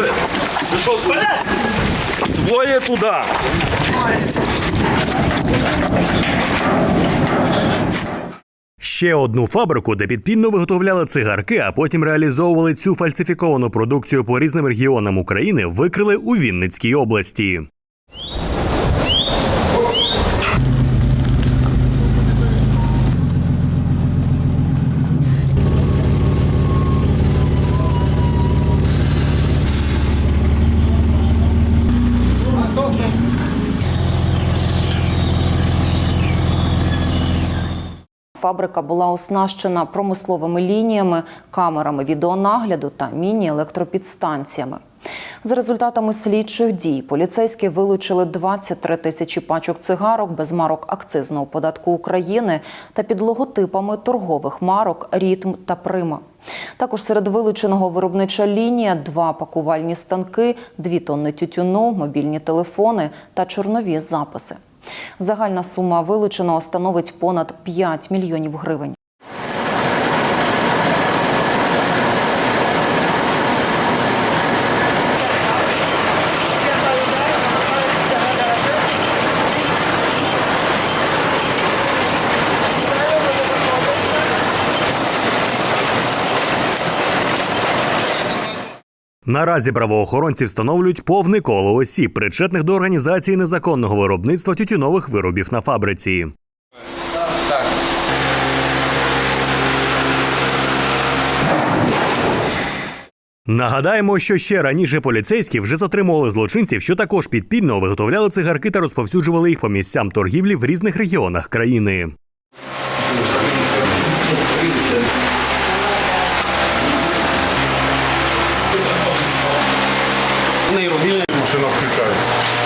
Пішли. Пішов вперед. Двоє туди. Ще одну фабрику, де підпільно виготовляли цигарки, а потім реалізовували цю фальсифіковану продукцію по різним регіонам України, викрили у Вінницькій області. Фабрика була оснащена промисловими лініями, камерами відеонагляду та міні-електропідстанціями. За результатами слідчих дій поліцейські вилучили 23 тисячі пачок цигарок без марок акцизного податку України та під логотипами торгових марок Рітм та Прима. Також серед вилученого виробнича лінія, два пакувальні станки, дві тонни тютюну, мобільні телефони та чорнові записи. Загальна сума вилученого становить понад 5 мільйонів гривень. Наразі правоохоронці встановлюють повне коло осіб, причетних до організації незаконного виробництва тютюнових виробів на фабриці. Нагадаємо, що ще раніше поліцейські вже затримували злочинців, що також підпільно виготовляли цигарки та розповсюджували їх по місцям торгівлі в різних регіонах країни. not controlled.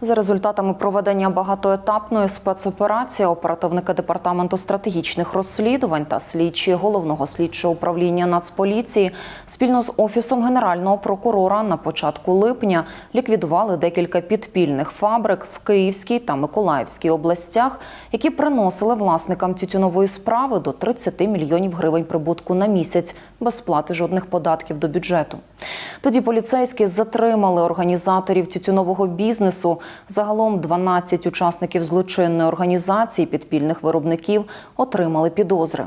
За результатами проведення багатоетапної спецоперації оперативники департаменту стратегічних розслідувань та слідчі головного слідчого управління Нацполіції спільно з офісом генерального прокурора на початку липня ліквідували декілька підпільних фабрик в Київській та Миколаївській областях, які приносили власникам тютюнової справи до 30 мільйонів гривень прибутку на місяць без сплати жодних податків до бюджету. Тоді поліцейські затримали організаторів тютюнового бізнесу. Загалом 12 учасників злочинної організації підпільних виробників отримали підозри.